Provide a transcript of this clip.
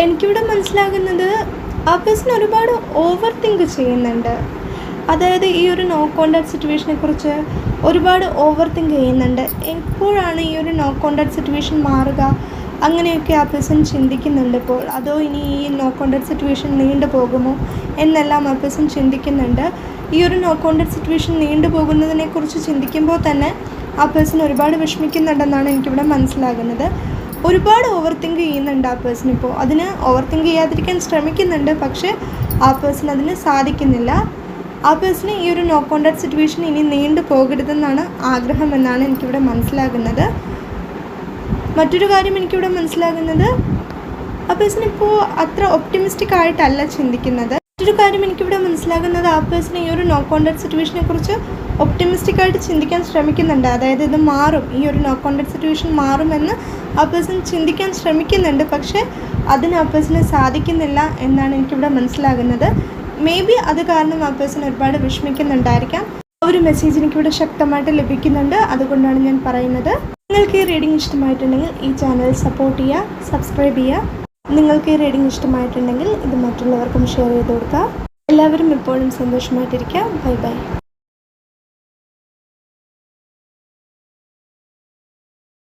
എനിക്കിവിടെ മനസ്സിലാകുന്നത് ആ പേഴ്സൺ ഒരുപാട് ഓവർ തിങ്ക് ചെയ്യുന്നുണ്ട്. അതായത് ഈ ഒരു നോ കോണ്ടാക്ട് സിറ്റുവേഷനെ കുറിച്ച് ഒരുപാട് ഓവർ തിങ്ക് ചെയ്യുന്നുണ്ട്. എപ്പോഴാണ് ഈ ഒരു നോ കോണ്ടാക്ട് സിറ്റുവേഷൻ മാറുക? അങ്ങനെയൊക്കെ ആ പേഴ്സൺ ചിന്തിക്കുന്നുണ്ട് ഇപ്പോൾ. അതോ ഇനി ഈ നോ കോണ്ടാക്ട് സിറ്റുവേഷൻ നീണ്ടു പോകുമോ എന്നെല്ലാം ആ പേഴ്സൺ ചിന്തിക്കുന്നുണ്ട്. ഈ ഒരു നോ കോണ്ടാക്ട് സിറ്റുവേഷൻ നീണ്ടു പോകുന്നതിനെക്കുറിച്ച് ചിന്തിക്കുമ്പോൾ തന്നെ ആ പേഴ്സൺ ഒരുപാട് വിഷമിക്കുന്നുണ്ടെന്നാണ് എനിക്കിവിടെ മനസ്സിലാകുന്നത്. ഒരുപാട് ഓവർ തിങ്ക് ചെയ്യുന്നുണ്ട് ആ പേഴ്സൺ ഇപ്പോൾ അതിന് ഓവർ തിങ്ക് ചെയ്യാതിരിക്കാൻ ശ്രമിക്കുന്നുണ്ട് പക്ഷേ ആ പേഴ്സൺ അതിന് സാധിക്കുന്നില്ല. ആ പേഴ്സണ് ഈ ഒരു നോ കോണ്ടാക്ട് സിറ്റുവേഷൻ ഇനി നീണ്ടു പോകരുതെന്നാണ് ആഗ്രഹം എന്നാണ് എനിക്കിവിടെ മനസ്സിലാകുന്നത്. മറ്റൊരു കാര്യം എനിക്കിവിടെ മനസ്സിലാകുന്നത് ആ പേഴ്സൺ ഇപ്പോൾ അത്ര ഒപ്റ്റിമിസ്റ്റിക് ആയിട്ടല്ല ചിന്തിക്കുന്നത്. മറ്റൊരു കാര്യം എനിക്കിവിടെ മനസ്സിലാകുന്നത് ആ പേഴ്സൺ ഈ ഒരു നോ കോണ്ടാക്ട് സിറ്റുവേഷനെ കുറിച്ച് ഒപ്റ്റിമിസ്റ്റിക് ആയിട്ട് ചിന്തിക്കാൻ ശ്രമിക്കുന്നുണ്ട്. അതായത് ഇത് മാറും. ഈ ഒരു നോ കോണ്ടാക്ട് സിറ്റുവേഷൻ മാറുമെന്ന് ആ പേഴ്സൺ ചിന്തിക്കാൻ ശ്രമിക്കുന്നുണ്ട്. പക്ഷേ അതിന് ആ പേഴ്സണ് സാധിക്കുന്നില്ല എന്നാണ് എനിക്കിവിടെ മനസ്സിലാകുന്നത്. മേ ബി അത് കാരണം ആ പേഴ്സൺ ഒരുപാട് വിഷമിക്കുന്നുണ്ടായിരിക്കാം. ആ ഒരു മെസ്സേജ് എനിക്കിവിടെ ശക്തമായിട്ട് ലഭിക്കുന്നുണ്ട്. അതുകൊണ്ടാണ് ഞാൻ പറയുന്നത്. നിങ്ങൾക്ക് ഈ റീഡിംഗ് ഇഷ്ടമായിട്ടുണ്ടെങ്കിൽ ഈ ചാനൽ സപ്പോർട്ട് ചെയ്യുക സബ്സ്ക്രൈബ് ചെയ്യുക. നിങ്ങൾക്ക് ഈ റീഡിംഗ് ഇഷ്ടമായിട്ടുണ്ടെങ്കിൽ ഇത് മറ്റുള്ളവർക്കും ഷെയർ ചെയ്ത് കൊടുക്കുക. എല്ലാവരും എപ്പോഴും സന്തോഷമായിട്ടിരിക്കുക. Bye bye